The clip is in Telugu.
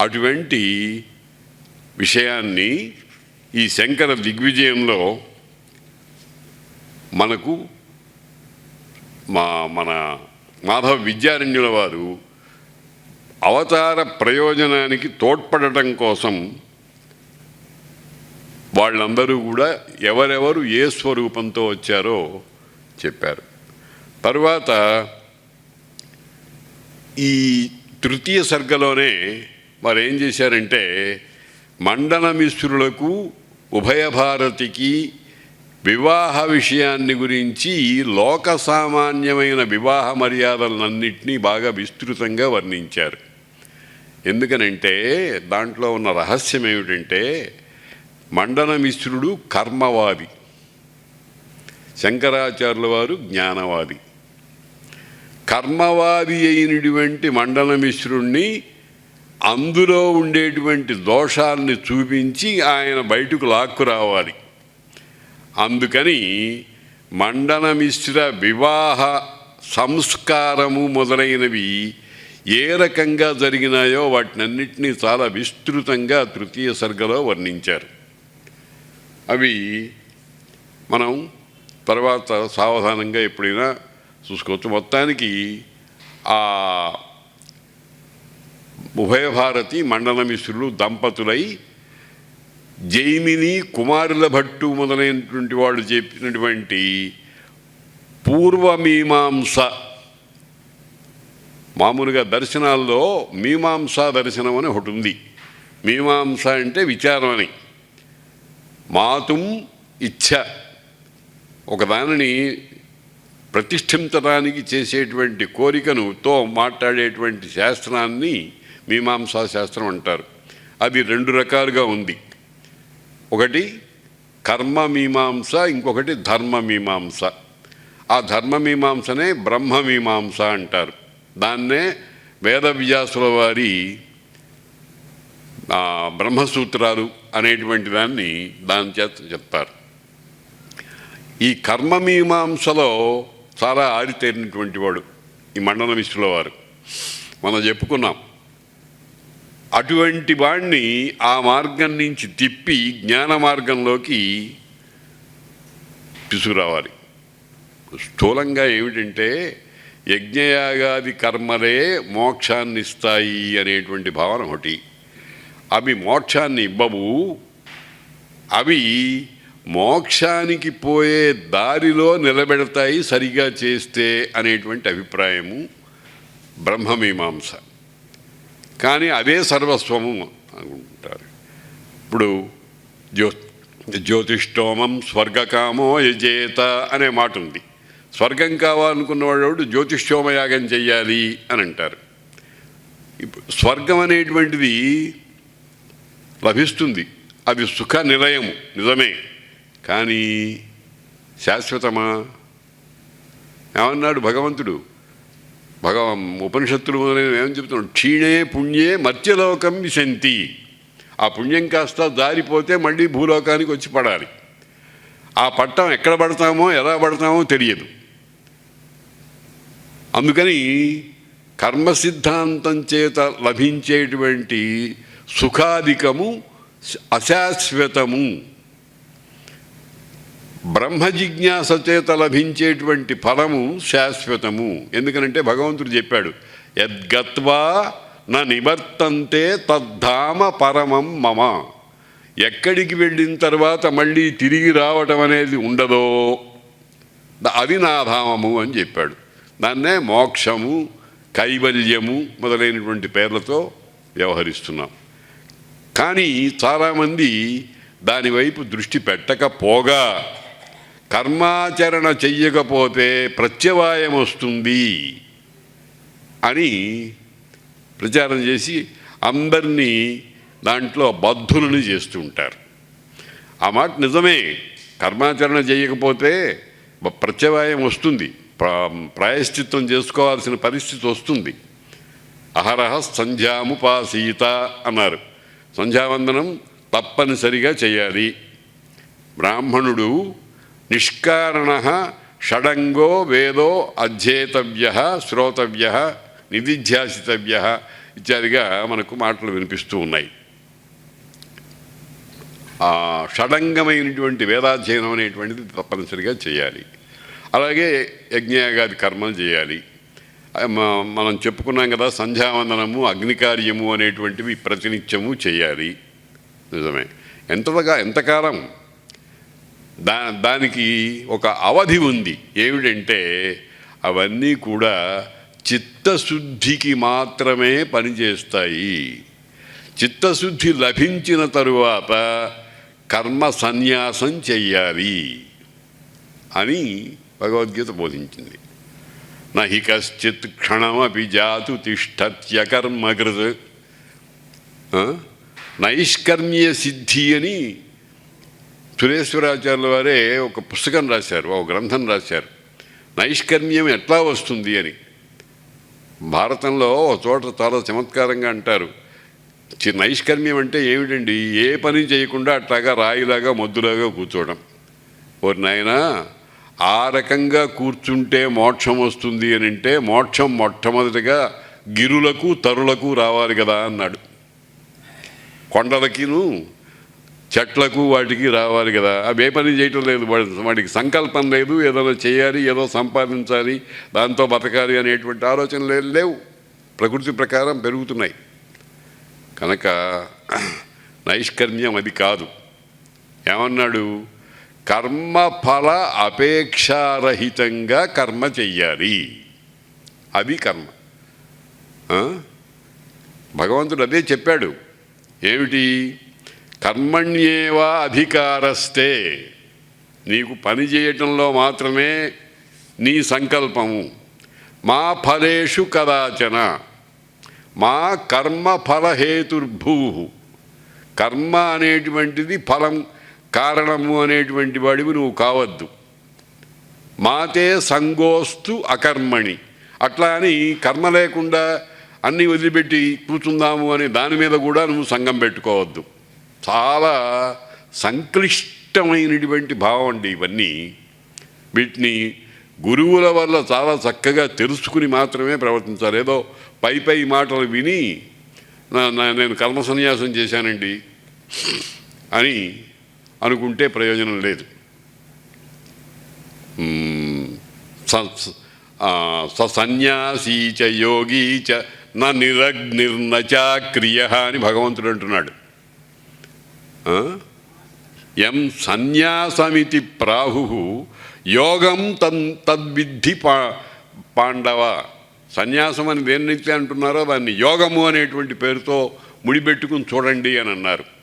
అటువంటి విషయాన్ని ఈ శంకర దిగ్విజయంలో మనకు మా మన మాధవ విద్యారణ్యుల వారు అవతార ప్రయోజనానికి తోడ్పడటం కోసం వాళ్ళందరూ కూడా ఎవరెవరు ఏ స్వరూపంతో వచ్చారో చెప్పారు. తర్వాత ఈ తృతీయ సర్గలోనే వారు ఏం చేశారంటే మండనమిశ్రులకు ఉభయ భారతికి వివాహ విషయాన్ని గురించి లోక సామాన్యమైన వివాహ మర్యాదలన్నింటినీ బాగా విస్తృతంగా వర్ణించారు. ఎందుకనంటే దాంట్లో ఉన్న రహస్యం ఏమిటంటే మండనమిశ్రుడు కర్మవాది శంకరాచార్యుల వారు జ్ఞానవాది. కర్మవాది అయినటువంటి మండలమిశ్రుణ్ణి అందులో ఉండేటువంటి దోషాల్ని చూపించి ఆయన బయటకు లాక్కు రావాలి. అందుకని మండనమిశ్ర వివాహ సంస్కారము మొదలైనవి ఏ రకంగా జరిగినాయో వాటినన్నింటినీ చాలా విస్తృతంగా తృతీయ సర్గలో వర్ణించారు. అవి మనం తర్వాత సావధానంగా ఎప్పుడైనా చూసుకోవచ్చు. మొత్తానికి ఆ ఉభయభారతి మండల మిశ్రులు దంపతులై జైమిని కుమారుల భట్టు మొదలైనటువంటి వాళ్ళు చెప్పినటువంటి పూర్వమీమాంస మామూలుగా దర్శనాల్లో మీమాంసా దర్శనం అని ఒకటి ఉంది. మీమాంస అంటే విచారం అని. మాతుం ఇచ్ఛ ఒకదానిని ప్రతిష్ఠించడానికి చేసేటువంటి కోరికను తో మాట్లాడేటువంటి శాస్త్రాన్ని మీమాంసా శాస్త్రం అంటారు. అది రెండు రకాలుగా ఉంది. ఒకటి కర్మ మీమాంస ఇంకొకటి ధర్మ మీమాంస. ఆ ధర్మ మీమాంసనే బ్రహ్మ మీమాంస అంటారు. దాన్నే వేదవ్యాసుల వారి బ్రహ్మసూత్రాలు అనేటువంటి దాన్ని దాని చేత చెప్తారు. ఈ కర్మమీమాంసలో చాలా ఆరితేరినటువంటి వాడు ఈ మండల మిశ్రుల వారు. మనం చెప్పుకున్నాం. అటువంటి వాణ్ణి ఆ మార్గం నుంచి తిప్పి జ్ఞాన మార్గంలోకి పిసుకురావాలి స్థూలంగా ఏమిటంటే యజ్ఞయాగాది కర్మలే మోక్షాన్ని ఇస్తాయి అనేటువంటి భావన ఒకటి. అవి మోక్షాన్ని ఇవ్వవు. అవి మోక్షానికి పోయే దారిలో నిలబెడతాయి సరిగా చేస్తే అనేటువంటి అభిప్రాయము బ్రహ్మమీమాంస. కానీ అదే సర్వస్వము అనుకుంటారు. ఇప్పుడు జ్యో జ్యోతిష్టోమం స్వర్గకామో యజేత అనే మాట ఉంది స్వర్గం కావాలనుకున్నవాడు జ్యోతిష్టోమ యాగం చెయ్యాలి అని అంటారు. ఇప్పుడు స్వర్గం అనేటువంటిది లభిస్తుంది. అది సుఖ నిలయము నిజమే. కానీ శాశ్వతమా? ఏమన్నాడు భగవంతుడు? భగవ ఉపనిషత్తులు మొదలైన ఏమని చెప్తున్నాడు? క్షీణే పుణ్యే మత్స్యలోకం విశంతి. ఆ పుణ్యం కాస్త దారిపోతే మళ్ళీ భూలోకానికి వచ్చి పడాలి. ఆ పట్టం ఎక్కడ పడతామో ఎలా పడతామో తెలియదు. అందుకని కర్మ సిద్ధాంతం చేత లభించేటువంటి సుఖాధికము అశాశ్వతము. బ్రహ్మ జిజ్ఞాస చేత లభించేటువంటి ఫలము శాశ్వతము. ఎందుకనంటే భగవంతుడు చెప్పాడు యద్గత్వా నా నివర్తంతే తద్ధామ పరమం మమ. ఎక్కడికి వెళ్ళిన తర్వాత మళ్ళీ తిరిగి రావటం అనేది ఉండదో. అది నా ధామము అని చెప్పాడు. దాన్నే మోక్షము కైవల్యము మొదలైనటువంటి పేర్లతో వ్యవహరిస్తున్నాం. కానీ చాలామంది దానివైపు దృష్టి పెట్టకపోగా కర్మాచరణ చెయ్యకపోతే ప్రత్యవాయం వస్తుంది అని ప్రచారం చేసి అందరినీ దాంట్లో బద్ధులని చేస్తూ ఉంటారు ఆ మాట నిజమే. కర్మాచరణ చేయకపోతే ప్రత్యవాయం వస్తుంది. ప్ర ప్రాయశ్చిత్తం చేసుకోవాల్సిన పరిస్థితి వస్తుంది. అహరహ సంధ్యాముపాసీత అన్నారు. సంధ్యావందనం తప్పనిసరిగా చేయాలి. బ్రాహ్మణుడు నిష్కారణ షడంగో వేదో అధ్యేతవ్య శ్రోతవ్య నిధిధ్యాసితవ్య ఇత్యాదిగా మనకు మాటలు వినిపిస్తూ ఉన్నాయి. ఆ షడంగమైనటువంటి వేదాధ్యయనం అనేటువంటిది తప్పనిసరిగా చేయాలి. అలాగే యజ్ఞయాగాది కర్మలు చేయాలి. మనం చెప్పుకున్నాం కదా సంధ్యావందనము అగ్నికార్యము అనేటువంటివి ప్రతినిత్యము చేయాలి. నిజమే. ఎంతగా ఎంతకాలం దా దానికి ఒక అవధి ఉంది. ఏమిటంటే అవన్నీ కూడా చిత్తశుద్ధికి మాత్రమే పనిచేస్తాయి. చిత్తశుద్ధి లభించిన తరువాత కర్మ సన్యాసం చెయ్యాలి అని భగవద్గీత బోధించింది. నహి కశ్చిత్ క్షణమపి జాతు తిష్టత్యకర్మకృత్ ఆ? నైష్కర్మ్య సిద్ధి అని సురేశ్వరాచార్యుల వారే ఒక పుస్తకం రాశారు ఒక గ్రంథం రాశారు. నైష్కర్మ్యం ఎట్లా వస్తుంది అని. భారతంలో ఒక చోట చాలా చమత్కారంగా అంటారు. చి- నైష్కర్మ్యం అంటే ఏమిటండి? ఏ పని చేయకుండా అట్లాగా రాయిలాగా మొద్దులాగా కూర్చోవడం. ఓరి నాయన ఆ రకంగా కూర్చుంటే మోక్షం వస్తుంది అని అంటే మోక్షం మొట్టమొదటిగా గిరులకు తరులకు రావాలి కదా అన్నాడు. కొండలకిను చెట్లకు వాటికి రావాలి కదా. అవి ఏ పని చేయటం లేదు. వాటికి సంకల్పం లేదు. ఏదైనా చేయాలి ఏదో సంపాదించాలి దాంతో బతకాలి అనేటువంటి ఆలోచనలు ఏం లేవు. ప్రకృతి ప్రకారం పెరుగుతున్నాయి. కనుక నైష్కర్మ్యం అది కాదు. ఏమన్నాడు? కర్మఫల అపేక్షారహితంగా కర్మ చెయ్యాలి. అది కర్మ. భగవంతుడు అదే చెప్పాడు. ఏమిటి? కర్మణ్యేవా అధికారస్తే. నీకు పని చేయటంలో మాత్రమే నీ సంకల్పము. మా ఫలేషు కదాచన. మా కర్మ ఫలహేతుర్భూ కర్మ అనేటువంటిది ఫలం కారణము అనేటువంటి వాడివి నువ్వు కావద్దు. మాతే సంగోస్తు అకర్మణి. అట్లా అని కర్మ లేకుండా అన్నీ వదిలిపెట్టి కూర్చుందాము అనే దాని మీద కూడా నువ్వు సంఘం పెట్టుకోవద్దు. చాలా సంక్లిష్టమైనటువంటి భావం అండి ఇవన్నీ. వీటిని గురువుల వల్ల చాలా చక్కగా తెలుసుకుని మాత్రమే ప్రవర్తించాలి ఏదో పై పై మాటలు విని నేను కర్మ సన్యాసం చేశానండి అని అనుకుంటే ప్రయోజనం లేదు. స- సన్యాసీ చ యోగీ చ న నిరగ్నిర్న క్రియ అని భగవంతుడు అంటున్నాడు. ఎం సన్యాసమితి ప్రాహు యోగం తన్ తద్విద్ధి పా పాండవ. సన్యాసం అని దేన్నైతే అంటున్నారో దాన్ని యోగము అనేటువంటి పేరుతో ముడిపెట్టుకుని చూడండి అని అన్నారు.